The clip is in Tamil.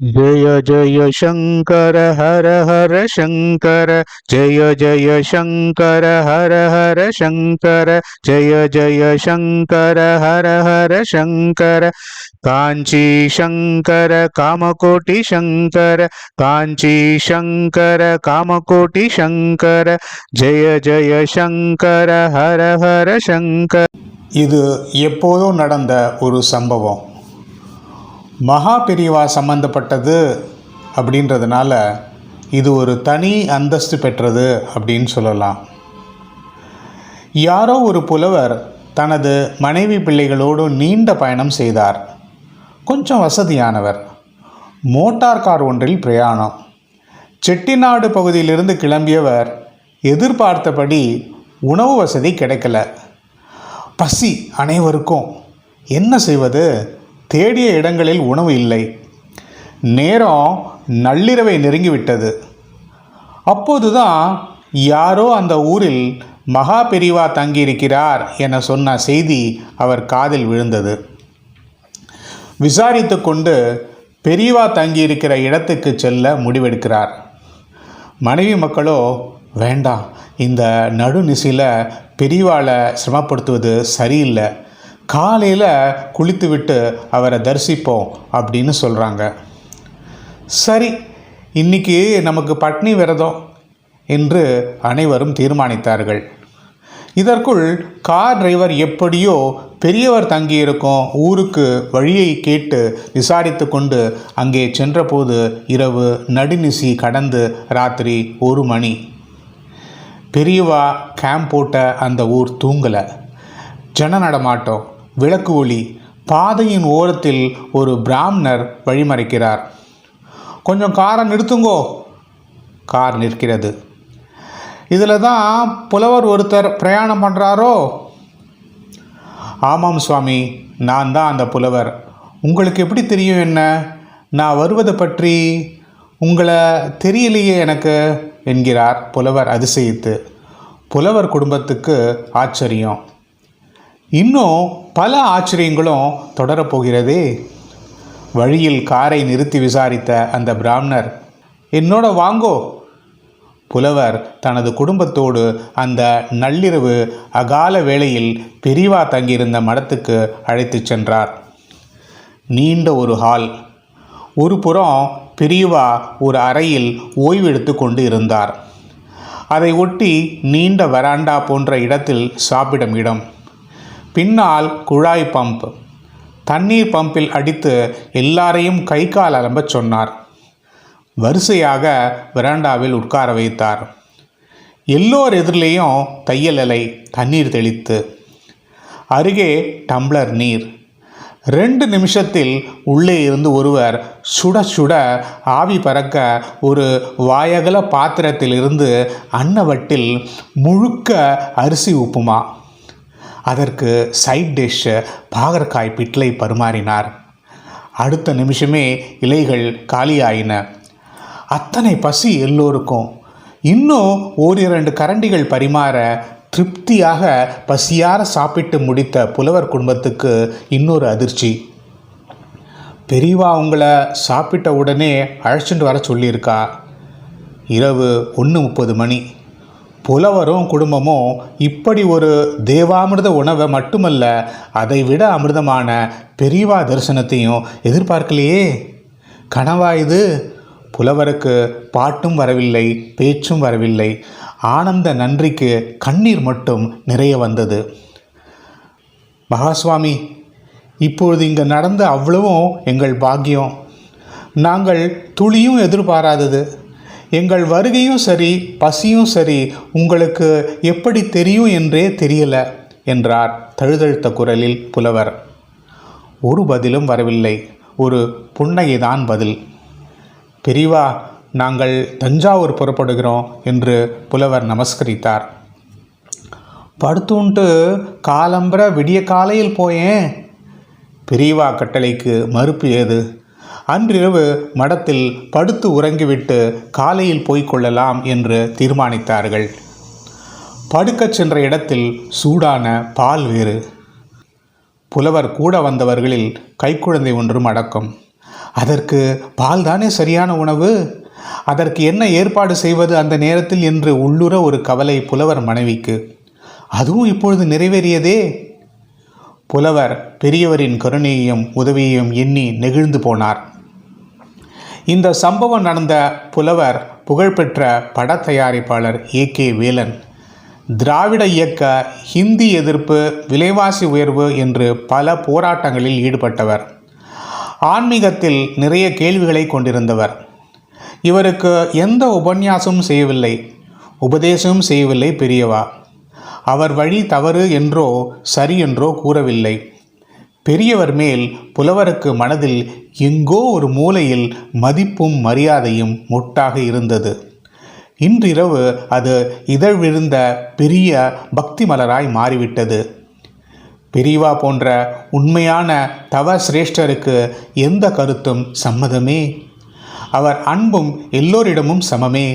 जय जय शङ्कर हर हर शङ्कर जय जय शङ्कर हर हर शङ्कर जय जय शङ्कर हर हर शङ्कर काञ्ची शङ्कर कामकोटि शङ्कर काञ्ची शङ्कर कामकोटि शङ्कर जय जय शङ्कर हर हर शङ्कर இது எப்போதோ நடந்த ஒரு சம்பவம் மகா பெரிவா சம்பந்தப்பட்டது அப்படின்றதுனால இது ஒரு தனி அந்தஸ்து பெற்றது அப்படின்னு சொல்லலாம். யாரோ ஒரு புலவர் தனது மனைவி பிள்ளைகளோடு நீண்ட பயணம் செய்தார். கொஞ்சம் வசதியானவர். மோட்டார் கார் ஒன்றில் பிரயாணம். செட்டிநாடு பகுதியிலிருந்து கிளம்பியவர் எதிர்பார்த்தபடி உணவு வசதி கிடைக்கல. பசி அனைவருக்கும். என்ன செய்வது? தேடிய இடங்களில் உணவு இல்லை. நேரம் நள்ளிரவை நெருங்கிவிட்டது. அப்போதுதான் யாரோ அந்த ஊரில் மகா பெரிவா தங்கியிருக்கிறார் என சொன்ன செய்தி அவர் காதில் விழுந்தது. விசாரித்து கொண்டு பெரியவா தங்கியிருக்கிற இடத்துக்கு செல்ல முடிவெடுக்கிறார். மனைவி மக்களோ வேண்டாம் இந்த நடுநிசையில் பெரியவாளை சிரமப்படுத்துவது சரியில்லை. காலையில் குளித்துவிட்டு அவரை தரிசிப்போம் அப்படின்னு சொல்கிறாங்க சரி இன்னைக்கு நமக்கு பட்னி விரதம் என்று அனைவரும் தீர்மானித்தார்கள். இதற்குள் கார் டிரைவர் எப்படியோ பெரியவர் தங்கியிருக்கும் ஊருக்கு வழியை கேட்டு விசாரித்து கொண்டு அங்கே சென்றபோது இரவு நடுநிசி கடந்து ராத்திரி ஒரு மணி. பெரியவா கேம்ப் போட்ட அந்த ஊர் தூங்கலை. ஜன நடமாட்டம் விளக்கு ஒளி. பாதையின் ஓரத்தில் ஒரு பிராமணர் வழிமறைக்கிறார். கொஞ்சம் காரை நிறுத்துங்கோ. கார் நிற்கிறது. இதில் தான் புலவர் ஒருத்தர் பிரயாணம் பண்ணுறாரோ ஆமாம் சுவாமி நான் தான் அந்த புலவர். உங்களுக்கு எப்படி தெரியும் என்ன? நான் வருவது பற்றி உங்களை தெரியலையே எனக்கு என்கிறார் புலவர் அதிசயித்து. புலவர் குடும்பத்துக்கு ஆச்சரியம். இன்னும் பல ஆச்சரியங்களும் தொடரப்போகிறதே. வழியில் காரை நிறுத்தி விசாரித்த அந்த பிராமணர் என்னோட வாங்கோ. புலவர் தனது குடும்பத்தோடு அந்த நள்ளிரவு அகால வேளையில் பெரியவா தங்கியிருந்த மடத்துக்கு அழைத்துச் சென்றார். நீண்ட ஒரு ஹால். ஒரு புறம் பெரியவா ஒரு அறையில் ஓய்வெடுத்து கொண்டு இருந்தார். அதை ஒட்டி நீண்ட வராண்டா போன்ற இடத்தில் சாப்பிடும் இடம். பின்னால் குழாய் பம்ப். தண்ணீர் பம்பில் அடித்து எல்லாரையும் கை கால் அலம்பச் சொன்னார். வரிசையாக வராண்டாவில் உட்கார வைத்தார். எல்லோர் எதிரிலேயும் தையல் இலை தண்ணீர் தெளித்து. அருகே டம்ளர் நீர். ரெண்டு நிமிஷத்தில் உள்ளே இருந்து ஒருவர் சுட சுட ஆவி பறக்க ஒரு வாயகல பாத்திரத்திலிருந்து அன்னவட்டில் முழுக்க அரிசி உப்புமா அதற்கு சைட் டிஷ்ஷு பாகற்காய் பிட்லை பரிமாறினார். அடுத்த நிமிஷமே இலைகள் காலியாயின. அத்தனை பசி எல்லோருக்கும். இன்னும் ஓரிரண்டு கரண்டிகள் பரிமாற திருப்தியாக பசியார சாப்பிட்டு முடித்த புலவர் குடும்பத்துக்கு இன்னொரு அதிர்ச்சி. பெரியவா உங்களை சாப்பிட்ட உடனே அழைச்சிட்டு வர சொல்லியிருக்கா. இரவு ஒன்று முப்பது மணி. புலவரும் குடும்பமும் இப்படி ஒரு தேவாமிர்த உணவை மட்டுமல்ல அதை விட அமிர்தமான பெரியவா தரிசனத்தையும் எதிர்பார்க்கலையே. கனவா இது? புலவருக்கு பாட்டும் வரவில்லை பேச்சும் வரவில்லை. ஆனந்த நன்றிக்கு கண்ணீர் மட்டும் நிறைய வந்தது. மகாசுவாமி இப்பொழுது இங்கே நடந்த அவ்வளவும் எங்கள் பாக்கியம். நாங்கள் துளியும் எதிர்பாராதது. எங்கள் வருகையும் சரி பசியும் சரி உங்களுக்கு எப்படி தெரியும் என்றே தெரியல என்றார் தழுதழுத்த குரலில் புலவர். ஒரு பதிலும் வரவில்லை ஒரு புன்னகைதான் பதில். பெரியவா நாங்கள் தஞ்சாவூர் புறப்படுகிறோம் என்று புலவர் நமஸ்கரித்தார். படுத்துன்ட்டு காலம்பர விடிய காலையில் போயேன். பெரியவா கட்டளைக்கு மறுப்பு ஏது? அன்றிரவு மடத்தில் படுத்து உறங்கிவிட்டு காலையில் போய்க்கொள்ளலாம் என்று தீர்மானித்தார்கள். படுக்கச் சென்ற இடத்தில் சூடான பால் வேறு. புலவர் கூட வந்தவர்களில் கைக்குழந்தை ஒன்றும் அடக்கம். அதற்கு பால் தானே சரியான உணவு? அதற்கு என்ன ஏற்பாடு செய்வது அந்த நேரத்தில்? என்று உள்ளுர ஒரு கவலை புலவர் மனைவிக்கு. அதுவும் இப்பொழுது நிறைவேறியதே? புலவர் பெரியவரின் கருணையையும் உதவியையும் எண்ணி நெகிழ்ந்து போனார். இந்த சம்பவம் நடந்த புலவர் புகழ்பெற்ற பட தயாரிப்பாளர் ஏ. கே. வேலன். திராவிட இயக்க ஹிந்தி எதிர்ப்பு விலைவாசி உயர்வு என்று பல போராட்டங்களில் ஈடுபட்டவர். ஆன்மீகத்தில் நிறைய கேள்விகளை கொண்டிருந்தவர். இவருக்கு எந்த உபன்யாசமும் செய்யவில்லை. உபதேசமும் செய்யவில்லை பெரியவா. அவர் வழி தவறு என்றோ சரி என்றோ கூறவில்லை. பெரியவர் மேல் புலவருக்கு மனதில் எங்கோ ஒரு மூலையில் மதிப்பும் மரியாதையும் முட்டாக இருந்தது. இன்றிரவு அது இதழ்விழுந்த பெரிய பக்தி மலராய் மாறிவிட்டது. பெரியவா போன்ற உண்மையான தவ சிரேஷ்டருக்கு எந்த கருத்தும் சம்மதமே? அவர் அன்பும் எல்லோரிடமும் சமமே?